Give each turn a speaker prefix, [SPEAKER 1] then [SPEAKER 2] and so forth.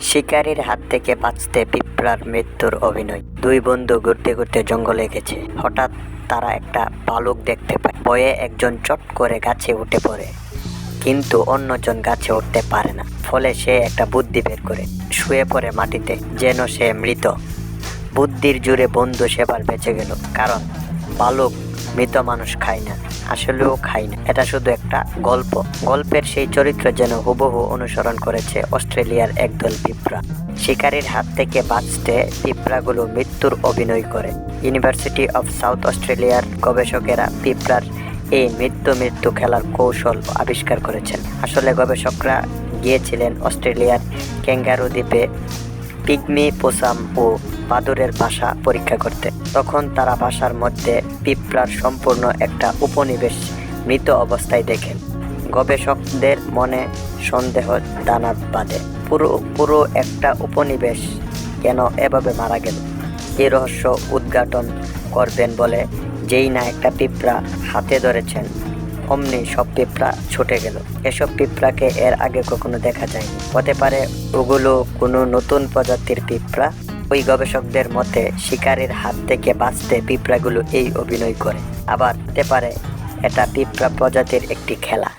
[SPEAKER 1] শিকারীর হাত থেকে বাঁচতে পিঁপড়ার মৃত্যুর অভিনয়। দুই বন্ধু ঘুরতে ঘুরতে জঙ্গলে গেছে। হঠাৎ তারা একটা ভালুক দেখতে পায়। ভয়ে একজন চট করে গাছে উঠে পড়ে। কিন্তু অন্যজন গাছে উঠতে পারে না। ফলে সে একটা বুদ্ধি বের করে। শুয়ে পড়ে মাটিতে, যেন সে মৃত। বুদ্ধির জুড়ে বন্ধু সেবার বেঁচে গেল। কারণ বালক মৃত মানুষ খায় না, আসলেও খায় না। এটা শুধু একটা গল্প। গল্পের সেই চরিত্র যেন হুবহু অনুসরণ করেছে অস্ট্রেলিয়ার একদল পিঁপড়া। শিকারীর হাত থেকে বাঁচতে পিঁপড়াগুলো মৃত্যুর অভিনয় করে। ইউনিভার্সিটি অফ সাউথ অস্ট্রেলিয়ার গবেষকেরা পিঁপড়ার এই মৃত্যু মৃত্যু খেলার কৌশল আবিষ্কার করেছেন। আসলে গবেষকরা গিয়েছিলেন অস্ট্রেলিয়ার ক্যাঙ্গারু দ্বীপে পিগমি পোসাম ও বাদুরের বাসা পরীক্ষা করতে। তখন তারা বাসার মধ্যে পিঁপড়ার সম্পূর্ণ একটা উপনিবেশ মৃত অবস্থায় দেখেন গবেষকদের মনে সন্দেহ দানা বাঁধে পুরো পুরো একটা উপনিবেশ কেন এভাবে মারা গেল? এই রহস্য উদ্ঘাটন করবেন বলে যেই না একটা পিঁপড়া হাতে ধরেছেন, অমনি সব পিঁপড়া ছুটে গেল। এসব পিঁপড়াকে এর আগে কখনো দেখা যায়নি। হতে পারে ওগুলো কোনো নতুন প্রজাতির পিঁপড়া ওই গবেষকদের মতে শিকারের হাত থেকে বাঁচতে পিঁপড়াগুলো এই অভিনয় করে। আবার হতে পারে, এটা পিঁপড়া প্রজাতির একটি খেলা।